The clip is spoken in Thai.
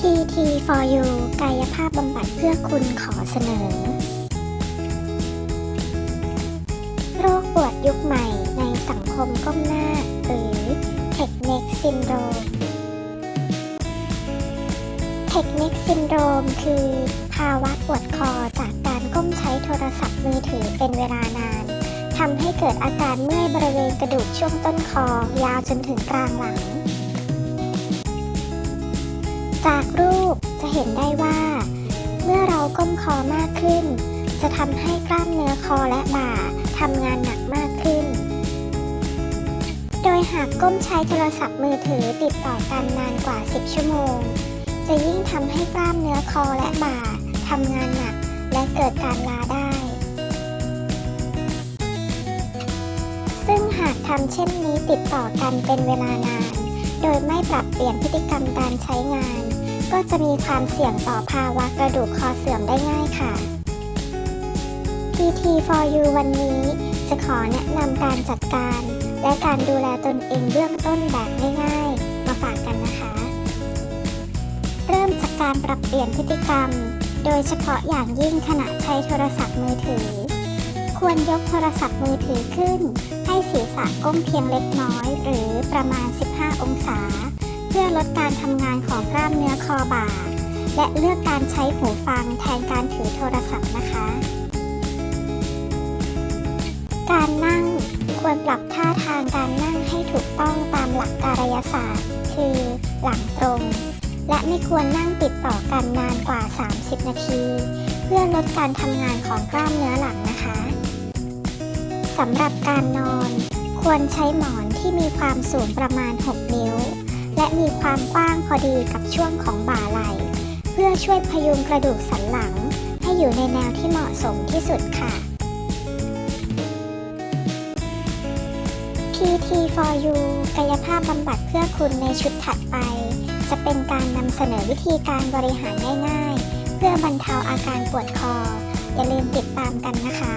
PT for you กายภาพบำบัดเพื่อคุณขอเสนอ โรคปวดยุคใหม่ในสังคมก้มหน้า หรือ Tech Neck Syndrome Tech Neck Syndrome คือภาวะปวดคอจากการก้มใช้โทรศัพท์มือถือเป็นเวลานานทำให้เกิดอาการเมื่อยบริเวณกระดูกช่วงต้นคอยาวจนถึงกลางหลัง จากรูปจะเห็นได้ว่า เมื่อเราก้มคอมากขึ้น จะทำให้กล้ามเนื้อคอและบ่าทำงานหนักมากขึ้น โดยหากก้มใช้โทรศัพท์มือถือติดต่อกันนานกว่า 10 ชั่วโมง จะยิ่งทำให้กล้ามเนื้อคอและบ่าทำงานหนักและเกิดการลาได้ ซึ่งหากทำเช่นนี้ติดต่อกันเป็นเวลานาน โดยไม่ปรับเปลี่ยนพฤติกรรมการใช้งาน ก็จะมีความเสี่ยงต่อภาวะกระดูกคอเสื่อมได้ง่ายค่ะ PT for you วันนี้ จะขอแนะนำการจัดการ และการดูแลตนเองเบื้องต้นแบบง่ายๆ มาฝากกันนะคะ เริ่มจากการปรับเปลี่ยนพฤติกรรม โดยเฉพาะอย่างยิ่งขณะใช้โทรศัพท์มือถือ ควรยกโทรศัพท์มือถือขึ้น ให้ศีรษะก้มเพียงเล็กน้อย หรือประมาณ 15 องศา เพื่อลดการทำงานของกล้ามเนื้อคอบ่า และเลือกการใช้หูฟังแทนการถือโทรศัพท์นะคะ การนั่งควรปรับท่าทางการนั่งให้ถูกต้องตามหลักกายศาสตร์ คือหลังตรง และไม่ควรนั่งติดต่อกันนานกว่า 30 นาที เพื่อลดการทำงานของกล้ามเนื้อหลังนะคะ สำหรับการนอน ควรใช้หมอนที่มีความสูงประมาณ 6 นิ้ว และมีความกว้างพอดีกับช่วงของบ่าไหล่ เพื่อช่วยพยุงกระดูกสันหลัง ให้อยู่ในแนวที่เหมาะสมที่สุดค่ะ PT for you กายภาพบำบัดเพื่อคุณในชุดถัดไป จะเป็นการนำเสนอวิธีการบริหารง่ายๆ เพื่อบรรเทาอาการปวดคอ อย่าลืมติดตามกันนะคะ